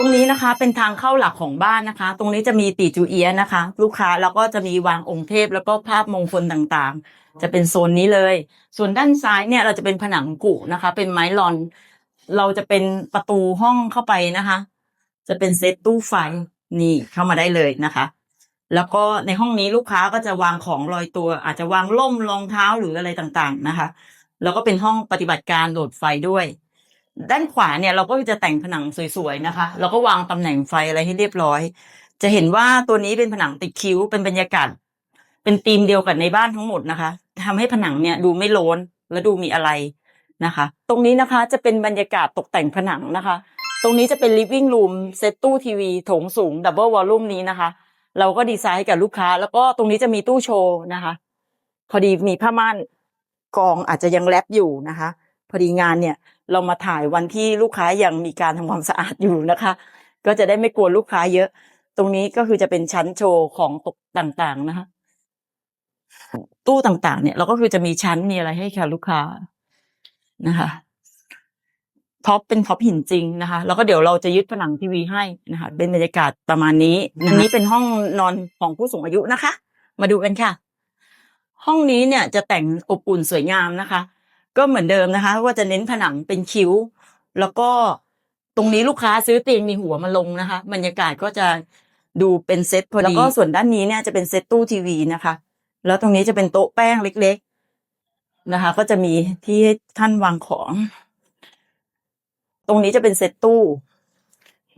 รงนี้นะคะเป็นทางเข้าหลักของบ้านนะคะ ตรงนี้จะมีตีจูเอียนะคะ ลูกค้าแล้วก็จะมีวางองค์เทพแล้วก็ภาพมงคลต่างๆ จะเป็นโซนนี้เลย ส่วนด้านซ้ายเนี่ยเราจะเป็นผนังกุนะคะ เป็นไม้ลอน เราจะเป็นประตูห้องเข้าไปนะคะ จะเป็นเซตตู้ไฟนี่เข้ามาได้เลยนะคะ แล้วก็ในห้องนี้ลูกค้าก็จะวางของลอยตัว อาจจะวางล่มรองเท้าหรืออะไรต่างๆนะคะ แล้วก็เป็นห้องปฏิบัติการโหลดไฟด้วย ด้านขวาเนี่ยเราก็จะแต่งผนังสวยๆนะคะแล้วก็วางตำแหน่งไฟอะไรให้เรียบร้อย จะเห็นว่าตัวนี้เป็นผนังติดคิ้วเป็นบรรยากาศ เป็นธีมเดียวกับในบ้านทั้งหมดนะคะทำให้ผนังเนี่ยดูไม่โลนและดูมีอะไรนะคะ ตรงนี้นะคะจะเป็นบรรยากาศตกแต่งผนังนะคะ ตรงนี้จะเป็น living room เซตตู้ทีวีโถงสูงดับเบิลวอลลุ่มนี้นะคะ เราก็ดีไซน์ให้กับลูกค้า แล้วก็ตรงนี้จะมีตู้โชว์นะคะ พอดีมีผ้าม่านกองอาจจะยังแลบอยู่นะคะ พอดีงานเนี่ยเรามาถ่ายวันที่ลูกค้ายังมีการทำความสะอาดอยู่นะคะ ก็จะได้ไม่กลัวลูกค้าเยอะ ตรงนี้ก็คือจะเป็นชั้นโชว์ของตกต่างๆนะคะ ตู้ต่างๆ เนี่ย เราก็คือจะมีชั้นมีอะไรให้ค่ะลูกค้านะคะท็อปเป็นท็อปหินจริงนะคะ แล้วก็เดี๋ยวเราจะยึดผนังทีวีให้นะคะ เป็นบรรยากาศประมาณนี้อันนี้เป็นห้องนอนของผู้สูงอายุนะคะ มาดูกันค่ะ ห้องนี้เนี่ยจะแต่งอบอุ่นสวยงามนะคะ ก็เหมือนเดิมนะคะว่าจะเน้นผนังเป็นคิ้ว แล้วก็ตรงนี้ลูกค้าซื้อเตียงมีหัวมาลงนะคะบรรยากาศก็จะดูเป็นเซตพอดีแล้วก็ส่วนด้านนี้เนี่ยจะเป็นเซตตู้ทีวีนะคะ แล้วตรงนี้จะเป็นโต๊ะแป้งเล็ก ๆนะคะ ก็จะมีที่ให้ท่านวางของ ตรงนี้จะเป็นเซตตู้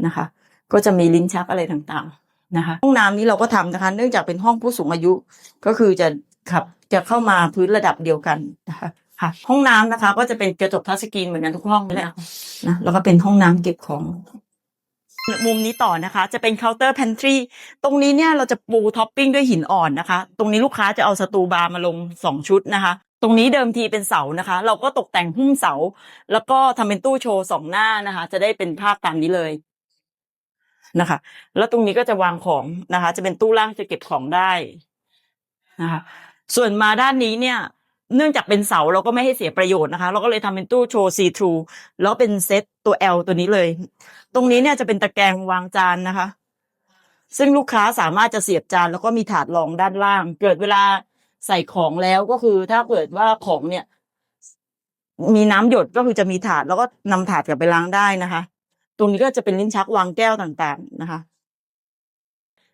นะคะ ก็จะมีลิ้นชักอะไรต่างๆนะคะ ห้องน้ำนี้เราก็ทำนะคะ เนื่องจากเป็นห้องผู้สูงอายุก็คือจะขับจะเข้ามาพื้นระดับเดียวกันนะคะ ค่ะ ห้องน้ำนะคะ ก็จะเป็นกระจกทัชสกรีนเหมือนกันทุกห้องเลยนะแล้วก็เป็นห้องน้ำเก็บของมุมนี้ต่อนะคะ จะเป็นเคาน์เตอร์ a n ทรีตรงนี้เนี่ยเราจะปูท็อปปิ้งด้วยหินอ่อนนะคะ ตรงนี้ลูกค้าจะเอาสตูบาร์มาลงสองชุดนะคะ ตรงนี้เดิมทีเป็นเสานะคะ เราก็ตกแต่งหุ้มเสา แล้วก็ทำเป็นตู้โชว์สองหน้านะคะ จะได้เป็นภาพตามนี้เลยนะคะ แล้วตรงนี้ก็จะวางของนะคะ จะเป็นตู้ล่างจะเก็บของได้นะคะ ส่วนมาด้านนี้เนี่ย เนื่องจากเป็นเสาเราก็ไม่ให้เสียประโยชน์นะคะ เราก็เลยทำเป็นตู้โชว์ซีทรูแล้วเป็นเซตตัว L ตัวนี้เลย ตรงนี้เนี่ยจะเป็นตะแกรงวางจานนะคะ ซึ่งลูกค้าสามารถจะเสียบจานแล้วก็มีถาดรองด้านล่าง เกิดเวลาใส่ของแล้วก็คือถ้าเกิดว่าของเนี่ย มีน้ำหยดก็คือจะมีถาดแล้วก็นำถาดกลับไปล้างได้นะคะ ตรงนี้ก็จะเป็นลิ้นชักวางแก้วต่างๆนะคะ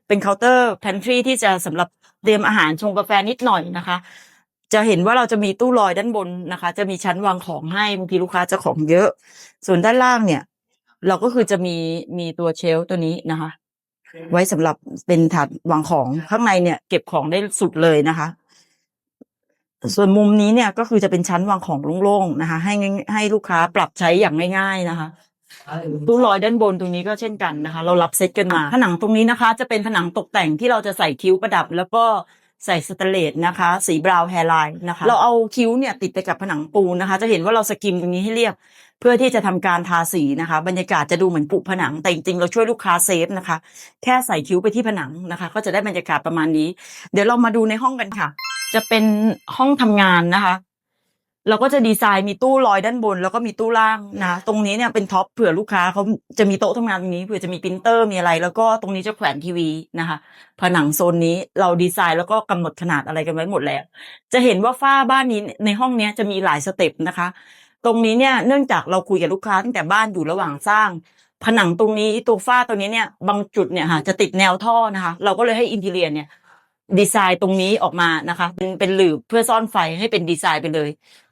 เป็นเคาน์เตอร์แพนทรีที่จะสำหรับเตรียมอาหารชงกาแฟนิดหน่อยนะคะ จะเห็นว่าเราจะมีตู้ลอยด้านบนนะคะ จะมีชั้นวางของให้บางทีลูกค้าจะของเยอะ ส่วนด้านล่างเนี่ย เราก็คือจะมีมีตัวเชลตัวนี้นะคะ ไว้สำหรับเป็นถาดวางของข้างในเนี่ย เก็บของได้สุดเลยนะคะ ส่วนมุมนี้เนี่ยก็คือจะเป็นชั้นวางของโล่งๆนะคะ ให้ให้ลูกค้าปรับใช้อย่างง่าย ๆนะคะตู้ลอยด้านบนตรงนี้ก็เช่นกันนะคะ เรารับเซตกันมา ผนังตรงนี้นะคะ จะเป็นผนังตกแต่งที่เราจะใส่คิ้วประดับ แล้วก็ ใส่สแตเลสนะคะ สีบราวน์แฮร์ไลน์นะคะ เราเอาคิ้วเนี่ยติดไปกับผนังปูนนะคะ จะเห็นว่าเราสกิมตรงนี้ให้เรียบ เพื่อที่จะทำการทาสีนะคะ บรรยากาศจะดูเหมือนปุผนังแต่จริงๆเราช่วยลูกค้าเซฟนะคะ แค่ใส่คิ้วไปที่ผนังนะคะ ก็จะได้บรรยากาศประมาณนี้ เดี๋ยวเรามาดูในห้องกันค่ะ จะเป็นห้องทำงานนะคะ เราก็จะดีไซน์มีตู้ลอยด้านบน แล้วก็มีตู้ล่างนะ ตรงนี้เนี่ยเป็นท็อปเผื่อลูกค้าเขาจะมีโต๊ะทำงานตรงนี้เผื่อจะมีปรินเตอร์มีอะไร แล้วก็ตรงนี้จะแขวนทีวีนะคะ ผนังโซนนี้เราดีไซน์แล้วก็กำหนดขนาดอะไรกันไว้หมดแล้ว จะเห็นว่าฝ้าบ้านนี้ในห้องเนี้ยจะมีหลายสเต็ปนะคะ ตรงนี้เนี่ยเนื่องจากเราคุยกับลูกค้าตั้งแต่บ้านอยู่ระหว่างสร้าง ผนังตรงนี้ตัวฝ้าตรงนี้เนี่ยบางจุดเนี่ยค่ะจะติดแนวท่อนะคะ เราก็เลยให้อินทีเรียเนี่ย ดีไซน์ตรงนี้ออกมานะคะ เป็นเป็นหลืบเพื่อซ่อนไฟให้เป็นดีไซน์ไปเลย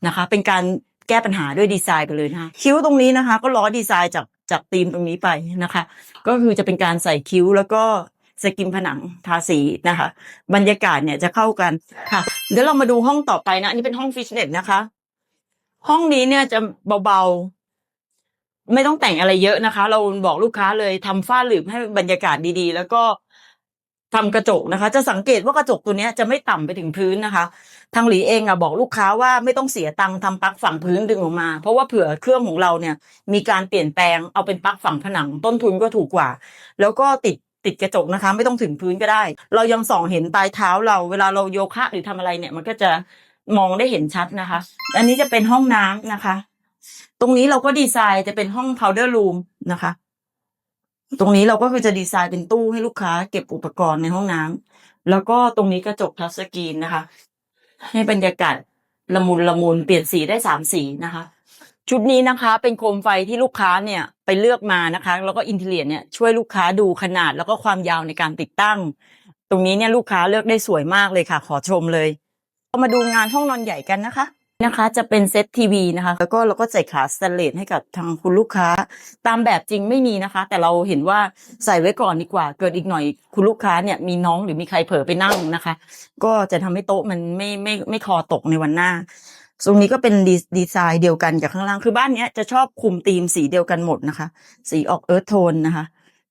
นะคะ เป็นการแก้ปัญหาด้วยดีไซน์ไปเลยนะคะคิ้วตรงนี้นะคะ ก็ล้อดีไซน์จากจากธีมตรงนี้ไปนะคะ ก็คือจะเป็นการใส่คิ้วแล้วก็สกิมผนังทาสีนะคะ บรรยากาศเนี่ยจะเข้ากันค่ะเดี๋ยวเรามาดูห้องต่อไปนะอันนี้เป็นห้องฟิตเนสนะคะ ห้องนี้เนี่ยจะเบาๆ ไม่ต้องแต่งอะไรเยอะนะคะ เราบอกลูกค้าเลยทำฝ้าหลืบให้บรรยากาศดีๆ แล้วก็ ทำกระจกนะคะ จะสังเกตว่ากระจกตัวนี้จะไม่ต่ำไปถึงพื้นนะคะ ทางหลีเองอะบอกลูกค้าว่าไม่ต้องเสียตังค์ทำปลั๊กฝั่งพื้นดึงออกมา เพราะว่าเผื่อเครื่องของเราเนี่ย มีการเปลี่ยนแปลงเอาเป็นปลั๊กฝั่งผนังต้นทุนก็ถูกกว่า แล้วก็ติดติดกระจกนะคะ ไม่ต้องถึงพื้นก็ได้ เรายังส่องเห็นปลายเท้าเราเวลาเราโยคะหรือทำอะไรเนี่ย มันก็จะมองได้เห็นชัดนะคะ อันนี้จะเป็นห้องน้ำนะคะ ตรงนี้เราก็ดีไซน์จะเป็นห้อง powder room นะคะ ตรงนี้เราก็คือจะดีไซน์เป็นตู้ให้ลูกค้าเก็บอุปกรณ์ในห้องน้ำแล้วก็ตรงนี้กระจกทัชสกรีนนะคะ ให้บรรยากาศละมุนละมุนเปลี่ยนสีได้สามสีนะคะ ชุดนี้นะคะเป็นโคมไฟที่ลูกค้าเนี่ยไปเลือกมานะคะ แล้วก็อินเทเลียเนี่ยช่วยลูกค้าดูขนาดแล้วก็ความยาวในการติดตั้ง ตรงนี้เนี่ยลูกค้าเลือกได้สวยมากเลยค่ะ ขอชมเลย มาดูงานห้องนอนใหญ่กันนะคะ นะคะจะเป็นเซตทีวีนะคะ แล้วก็เราก็ใส่ขาสแตนเลสให้กับทางคุณลูกค้า ตามแบบจริงไม่มีนะคะ แต่เราเห็นว่าใส่ไว้ก่อนดีกว่า เกิดอีกหน่อยคุณลูกค้าเนี่ยมีน้องหรือมีใครเผลอไปนั่งนะคะ ก็จะทำให้โต๊ะมันไม่ไม่ไม่คอตกในวันหน้า ตรงนี้ก็เป็นดีดีไซน์เดียวกันกับข้างล่างคือบ้านเนี้ยจะชอบคุมธีมสีเดียวกันหมดนะคะ สีออกเอิร์ธโทนนะคะ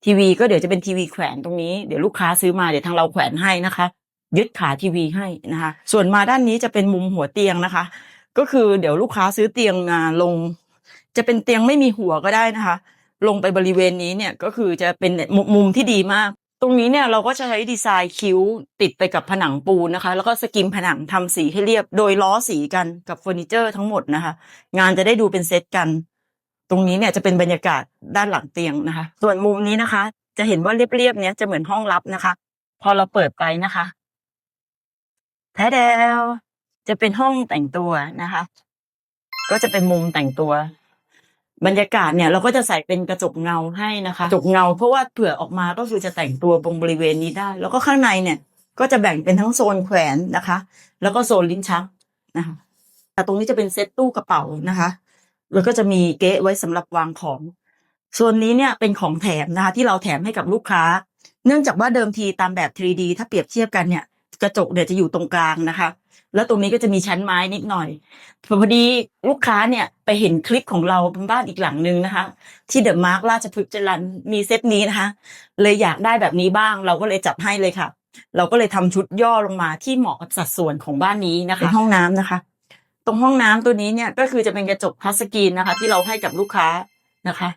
ทีวีก็เดี๋ยวจะเป็นทีวีแขวนตรงนี้เดี๋ยวลูกค้าซื้อมาเดี๋ยวทางเราแขวนให้นะคะ ยึดขาทีวีให้นะคะ ส่วนมาด้านนี้จะเป็นมุมหัวเตียงนะคะ ก็คือเดี๋ยวลูกค้าซื้อเตียงมานลง จะเป็นเตียงไม่มีหัวก็ได้นะคะ ลงไปบริเวณนี้เนี่ยก็คือจะเป็นมุมที่ดีมาก ตรงนี้เนี่ยเราก็จะใช้ดีไซน์คิ้วติดไปกับผนังปูนนะคะ แล้วก็สกิมผนังทำสีให้เรียบ โดยล้อสีกันกับเฟอร์นิเจอร์ทั้งหมดนะคะ งานจะได้ดูเป็นเซตกัน ตรงนี้เนี่ยจะเป็นบรรยากาศด้านหลังเตียงนะคะ ส่วนมุมนี้นะคะ จะเห็นว่าเรียบๆเนี้ยจะเหมือนห้องลับนะคะ พอเราเปิดไปนะคะแท้แดว จะเป็นห้องแต่งตัวนะคะ ก็จะเป็นมุมแต่งตัว บรรยากาศเนี่ย เราก็จะใส่เป็นกระจกเงาให้นะคะกระจกเงา เพราะว่าเผื่อออกมาก็คือจะแต่งตัวตรงบริเวณนี้ได้ แล้วก็ข้างในเนี่ย ก็จะแบ่งเป็นทั้งโซนแขวนนะคะ แล้วก็โซนลิ้นชักนะคะแต่ตรงนี้จะเป็นเซ็ตตู้กระเป๋านะคะ แล้วก็จะมีเก๊ะไว้สำหรับวางของ ส่วนนี้เนี่ยเป็นของแถมนะคะ ที่เราแถมให้กับลูกค้า เนื่องจากว่าเดิมทีตามแบบ 3D ถ้าเปรียบเทียบกันเนี่ย กระจกเนี่ยจะอยู่ตรงกลางนะคะ แล้วตรงนี้ก็จะมีชั้นไม้นิดหน่อยพอดีลูกค้าเนี่ยไปเห็นคลิปของเราบนบ้านอีกหลังนึงนะคะ ที่เดอะมาร์กราชพฤกษ์จรันมีเซตนี้นะคะ เลยอยากได้แบบนี้บ้าง เราก็เลยจัดให้เลยค่ะ เราก็เลยทำชุดย่อลงมาที่เหมาะกับสัดส่วนของบ้านนี้นะคะเป็นห้องน้ำนะคะ ตรงห้องน้ำตัวนี้เนี่ยก็คือจะเป็นกระจกพลาสกรีนนะคะ ที่เราให้กับลูกค้านะคะ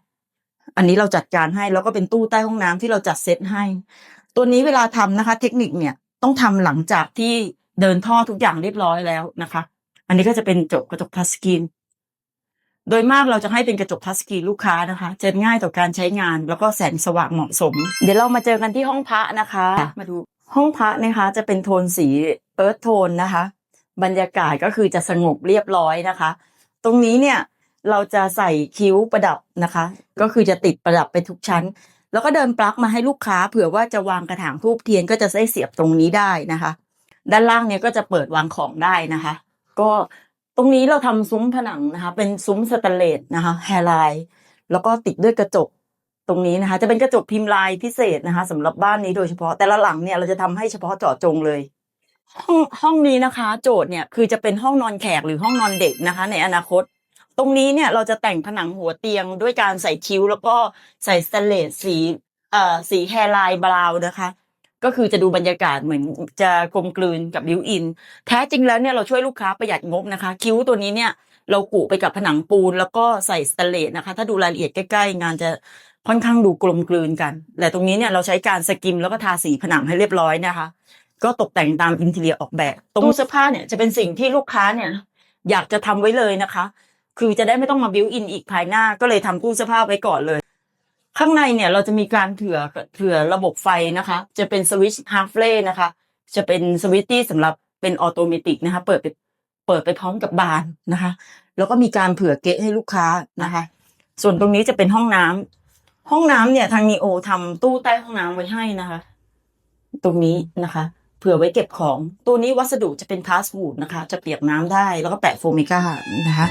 อันนี้เราจัดการให้แล้วก็เป็นตู้ใต้ห้องน้ำที่เราจัดเซตให้ ตัวนี้เวลาทำนะคะ เทคนิคเนี่ย ต้องทำหลังจากที่เดินท่อทุกอย่างเรียบร้อยแล้วนะคะ อันนี้ก็จะเป็นจกกระจกพลาสกรีนโดยมากเราจะให้เป็นกระจกพลาสกรีนลูกค้านะคะ จะง่ายต่อการใช้งาน แล้วก็แสงสว่างเหมาะสม เดี๋ยวเรามาเจอกันที่ห้องพระนะคะ มาดูห้องพระนะคะ จะเป็นโทนสีเอิร์ธโทนนะคะ บรรยากาศก็คือจะสงบเรียบร้อยนะคะ ตรงนี้เนี่ยเราจะใส่คิ้วประดับนะคะ ก็คือจะติดประดับไปทุกชั้น แล้วก็เดินปลั๊กมาให้ลูกค้า เผื่อว่าจะวางกระถางทูบเทียนก็จะได้เสียบตรงนี้ได้นะคะ ด้านล่างเนี่ยก็จะเปิดวางของได้นะคะ ก็ตรงนี้เราทำซุ้มผนังนะคะ เป็นซุ้มสแตนเลสนะคะแฮร์ไลน์แล้วก็ติดด้วยกระจกตรงนี้นะคะ จะเป็นกระจกพิมพ์ลายพิเศษนะคะสำหรับบ้านนี้โดยเฉพาะแต่ละหลังเนี่ยเราจะทำให้เฉพาะเจาะจงเลยห้องห้องนี้นะคะ โจทย์เนี่ยคือจะเป็นห้องนอนแขกหรือห้องนอนเด็กนะคะ ในอนาคต ตรงนี้เนี่ยเราจะแต่งผนังหัวเตียงด้วยการใส่คิ้ว แล้วก็ใส่สแตเลสสีเอ่อสีแฮร์ไลน์บราวน์นะคะ ก็คือจะดูบรรยากาศเหมือนจะกลมกลืนกับบิวอิน แท้จริงแล้วเนี่ยเราช่วยลูกค้าประหยัดงบนะคะ คิ้วตัวนี้เนี่ยเรากุไปกับผนังปูน แล้วก็ใส่สแตเลสนะคะ ถ้าดูรายละเอียดใกล้ๆ งานจะค่อนข้างดูกลมกลืนกัน แต่ตรงนี้เนี่ยเราใช้การสกิมแล้วก็ทาสีผนังให้เรียบร้อยนะคะ ก็ตกแต่งตามอินทีเรียออกแบบ ตรงเสื้อผ้าเนี่ยจะเป็นสิ่งที่ลูกค้าเนี่ย อยากจะทำไว้เลยนะคะ คือจะได้ไม่ต้องมาบิวอินอีกภายหน้าก็เลยทำตู้เสื้อผ้าไว้ก่อนเลย ข้างในเนี่ยเราจะมีการเผื่อเผื่อระบบไฟนะคะ จะเป็นสวิตช์ฮาร์ฟเล่นะคะ จะเป็นสวิตช์ที่สำหรับเป็นออโตเมติกนะคะ เปิดไปเปิดไปพร้อมกับบานนะคะ แล้วก็มีการเผื่อเกะให้ลูกค้านะคะ ส่วนตรงนี้จะเป็นห้องน้ำห้องน้ำเนี่ยทางนีโอทำตู้ใต้ห้องน้ำไว้ให้นะคะ ตรงนี้นะคะเผื่อไว้เก็บของ ตัวนี้วัสดุจะเป็นพลาสติกนะคะ จะเปียกน้ำได้แล้วก็แปะโฟมิก้านะคะ